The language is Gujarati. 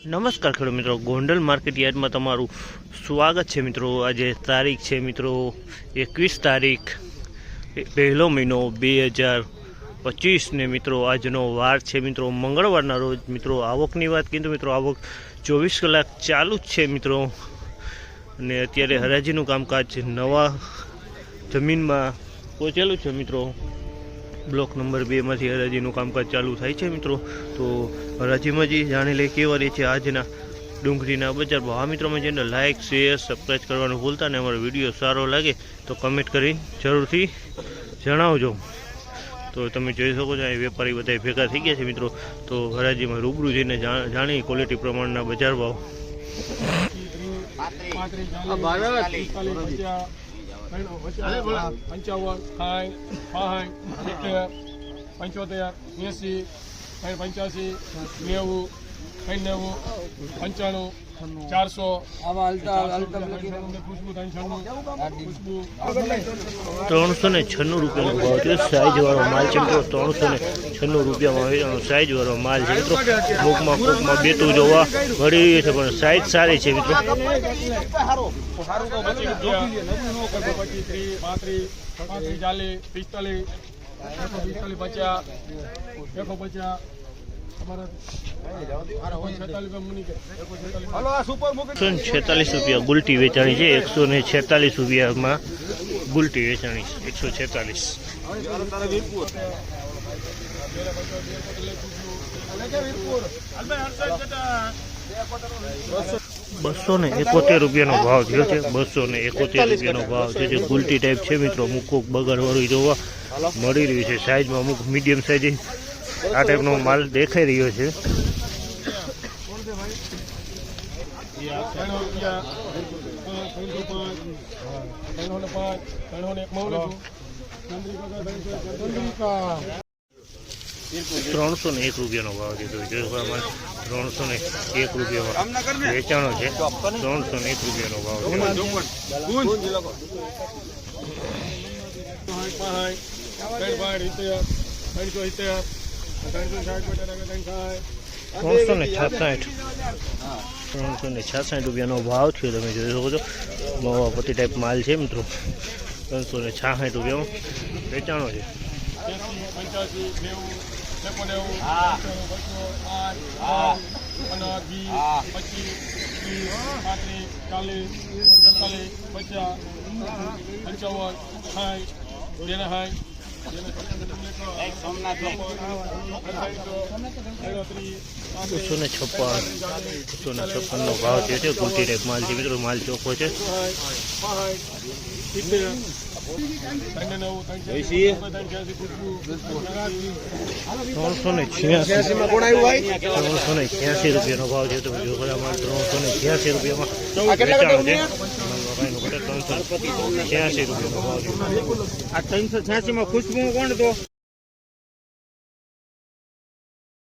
નમસ્કાર ખેડૂત મિત્રો. ગોંડલ માર્કેટ યાર્ડમાં તમારું સ્વાગત છે મિત્રો. આજે તારીખ છે મિત્રો એકવીસ તારીખ પહેલો મહિનો બે હજાર પચીસને મિત્રો આજનો વાર છે મિત્રો. મંગળવારના રોજ મિત્રો આવકની વાત કીધું મિત્રો આવક ચોવીસ કલાક ચાલુ જ છે મિત્રો. અને અત્યારે હરાજીનું કામકાજ નવા જમીનમાં પહોંચેલું છે મિત્રો. બ્લોક નંબર બેમાંથી હરાજીનું કામકાજ ચાલુ થાય છે મિત્રો. તો હરાજીમાં જે જાણી લે કેવા રહી છે આજના ડુંગળીના બજાર ભાવ. આ મિત્રોમાં જેને લાઇક શેર સબસ્ક્રાઈબ કરવાનું ભૂલતા ને અમારો વીડિયો સારો લાગે તો કમેન્ટ કરી જરૂરથી જણાવજો. તો તમે જોઈ શકો છો, અહીં વેપારી બધા ભેગા થઈ ગયા છે મિત્રો. તો હરાજીમાં રૂબરૂ જઈને જાણી ક્વોલિટી પ્રમાણના બજાર ભાવ. પંચાવન સાઠ પાંઠ સિત્તેર પંચોતેર એંસી પંચ્યાસી નેવું નેવું પંચાણું ચારસો. ત્રણસો ને છન્નું રૂપિયાનો ભાવ છે. સાઈઝવાળો માલ છે મિત્રો ત્રણસો ને છન્નું રૂપિયામાં સાઈજ સાઈઝવાળો માલ છે મિત્રો. કોકમાં કોકમાં બેતું જોવા મળી રહ્યું છે પણ સાઈઝ સારી છે મિત્રો. ચાલીસ પિસ્તાલીસ એકસો પિસ્તાલીસ એકસો પચાસ તમારે છેતાલીસ રૂપિયા ગુલટી વેચાણી છે, એકસો ને છેતાલીસ રૂપિયામાં ગુલટી વેચાણી છે, એકસો છેતાલીસ. બસો ને એકોતેર રૂપિયાનો ભાવ થયો છે, બસો ને એકોતેર રૂપિયાનો ભાવ છે. જે ગુલટી ટાઈપ છે મિત્રો, અમુક બગડવાળું જોવા મળી રહ્યું છે. સાઈઝમાં અમુક મીડિયમ સાઈઝ આ ટાઈપનો માલ દેખાઈ રહ્યો છે ત્રણસો ને એક રૂપિયાનો ભાવ તો જોઈ ત્રણસો ને એક રૂપિયામાં વેચાણો છે ત્રણસો ને એક રૂપિયાનો ભાવ ત્રણસો સિત્તેર ત્રણસો ને છાસઠ ત્રણસો ને છાસઠ રૂપિયાનો ભાવ થયો તમે જોઈ શકો છો મવાપતિ ટાઈપ માલ છે મિત્રો ત્રણસો ને છાસઠ રૂપિયામાં વેચાણો છે. પચીસ પંચાવન, સાઠ બસો ને છપ્પન બસો ને છપ્પનનો ભાવ થયો છે ગુટી ટાઈપ માલ છે માલ ચોખ્ખો છે. ત્રણસો ને છ્યાસી ત્રણસો ને છ્યાસી રૂપિયાનો ભાવ છે તમે ત્રણસો ને છ્યાસી રૂપિયામાં છ્યાસી રૂપિયાનો ભાવ આ ત્રણસો છ્યાસી માં ખુશ્બુ કોણ તો